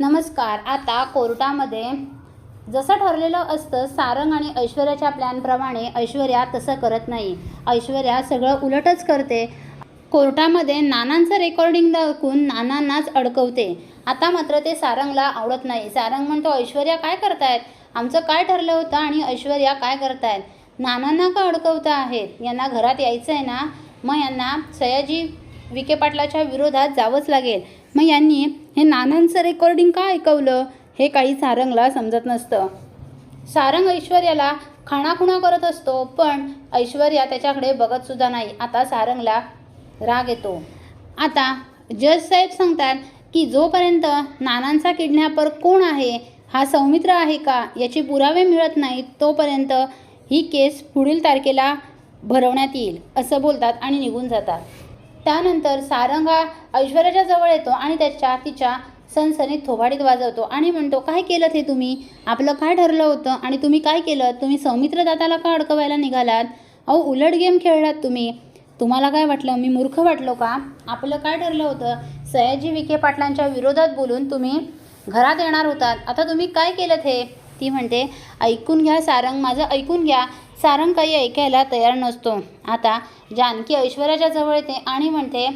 नमस्कार. आता कोर्टामध्ये जसं ठरलेलं असतं सारंग आणि ऐश्वर्याच्या प्लॅनप्रमाणे ऐश्वर्या तसं करत नाही. ऐश्वर्या सगळं उलटच करते. कोर्टामध्ये नानांचं रेकॉर्डिंग दाखवून नानांनाच अडकवते. आता मात्र ते सारंगला आवडत नाही. सारंग म्हणतो ऐश्वर्या काय करतायत? आमचं काय ठरलं होतं आणि ऐश्वर्या काय करतायत? नानांना का अडकवता आहेत? यांना घरात यायचं आहे ना? मग यांना सयाजी विखे पाटलाच्या विरोधात जावंच लागेल. मग यांनी हे नानांचं रेकॉर्डिंग का ऐकवलं हे काही सारंगला समजत नसतं. सारंग ऐश्वर्याला खाणाखुणा करत असतो पण ऐश्वर्या त्याच्याकडे बघत सुद्धा नाही. आता सारंगला राग येतो. आता जज साहेब सांगतात की जोपर्यंत नानांचा किडनॅपर कोण आहे हा सौमित्र आहे का याचे पुरावे मिळत नाहीत तोपर्यंत ही केस पुढील तारखेला भरवण्यात येईल असं बोलतात आणि निघून जातात. त्यानंतर सारंग हा ऐश्वर्याच्या जवळ येतो आणि त्याच्या तिच्या सनसनीत थोबाडीत वाजवतो. आणि म्हणतो काय केलं ते तुम्ही? आपलं काय ठरलं होतं? आणि तुम्ही काय केलं तुम्ही सौमित्र दाताला का अडकवायला निघालात? अहो उलट गेम खेळलात तुम्ही. तुम्हाला काय वाटलं? मी मूर्ख वाटलो का? आपलं काय ठरलं होतं? सयाजी विखे पाटलांच्या विरोधात बोलून तुम्ही घरात येणार होतात. आता तुम्ही काय केलं हे? ती म्हणते ऐकून घ्या सारंग माझं ऐकून घ्या. सारंग काही ऐकायला तयार नसतो. आता जानकी ऐश्वर्याच्या जवळ येते आणि म्हणते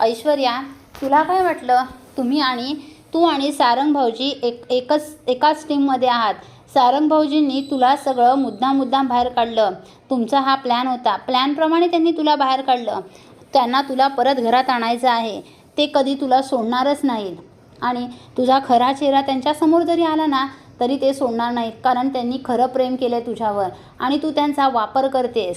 ऐश्वर्या तुला काय वाटलं? तुम्ही आणि तू आणि सारंग भाऊजी एक एकच एकाच टीममध्ये आहात. सारंग भाऊजींनी तुला सगळं मुद्दाम मुद्दाम बाहेर काढलं. तुमचा हा प्लॅन होता. प्लॅनप्रमाणे त्यांनी तुला बाहेर काढलं. त्यांना तुला परत घरात आणायचं आहे. ते कधी तुला सोडणारच नाहीत. आणि तुझा खरा चेहरा त्यांच्यासमोर जरी आला ना तरी ते सोडणार नाहीत कारण त्यांनी खरं प्रेम केलं आहे तुझ्यावर आणि तू त्यांचा वापर करतेस.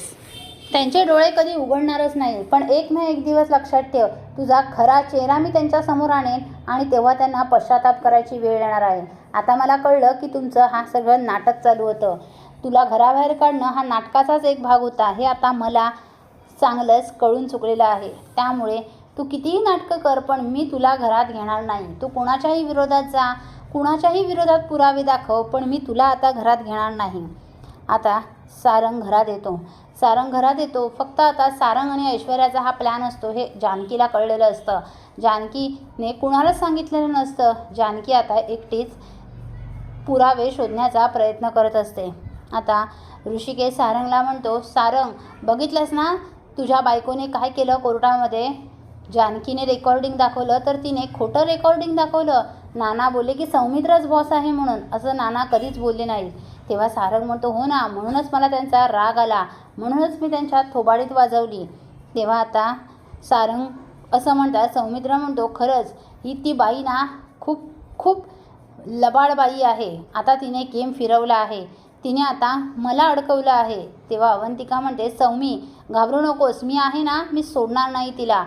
त्यांचे डोळे कधी उघडणारच नाही पण एक ना एक दिवस लक्षात ठेव तुझा खरा चेहरा मी त्यांच्यासमोर आणेन आणि तेव्हा त्यांना पश्चाताप करायची वेळ येणार आहे. आता मला कळलं की तुमचं हा सगळं नाटक चालू होतं. तुला घराबाहेर काढणं हा नाटकाचाच एक भाग होता हे आता मला चांगलंच कळून चुकलेलं आहे. त्यामुळे तू कितीही नाटकं कर पण मी तुला घरात घेणार नाही. तू कोणाच्याही विरोधात जा कुणाच्याही विरोधात पुरावे दाखव पण मी तुला आता घरात घेणार नाही. आता सारंग घरात येतो. सारंग घरात येतो. फक्त आता सारंग आणि ऐश्वर्याचा हा प्लॅन असतो. हे जानकीला कळलेलं असतं. जानकीने कुणालाच सांगितलेलं नसतं. जानकी आता एकटीच पुरावे शोधण्याचा प्रयत्न करत असते. आता ऋषिकेश सारंगला म्हणतो सारंग बघितलंस ना? तुझ्या बायकोने काय केलं कोर्टामध्ये? जानकीने रेकॉर्डिंग दाखवलं तर तिने खोटं रेकॉर्डिंग दाखवलं. नाना बोलले की सौमित्रच बॉस आहे म्हणून. असं नाना कधीच बोलले नाही. तेव्हा सारंग म्हणतो हो ना म्हणूनच मला त्यांचा राग आला. म्हणूनच मी त्यांच्या थोबाडीत वाजवली. तेव्हा आता सारंग असं म्हणतात सौमित्र म्हणतो खरंच ही ती बाई ना खूप खूप लबाड बाई आहे. आता तिने गेम फिरवला आहे. तिने आता मला अडकवलं आहे. तेव्हा अवंतिका म्हणते सौमी घाबरू नकोस. मी आहे ना मी सोडणार नाही तिला.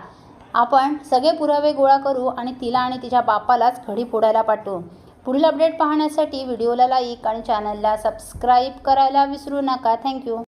आपण सगळे पुरावे गोळा करू आणि तिला आणि तिच्या बापालाच घडी फोडायला पाठवू. पुढील अपडेट पाहण्यासाठी व्हिडिओला लाईक आणि चॅनलला सबस्क्राईब करायला विसरू नका. थँक्यू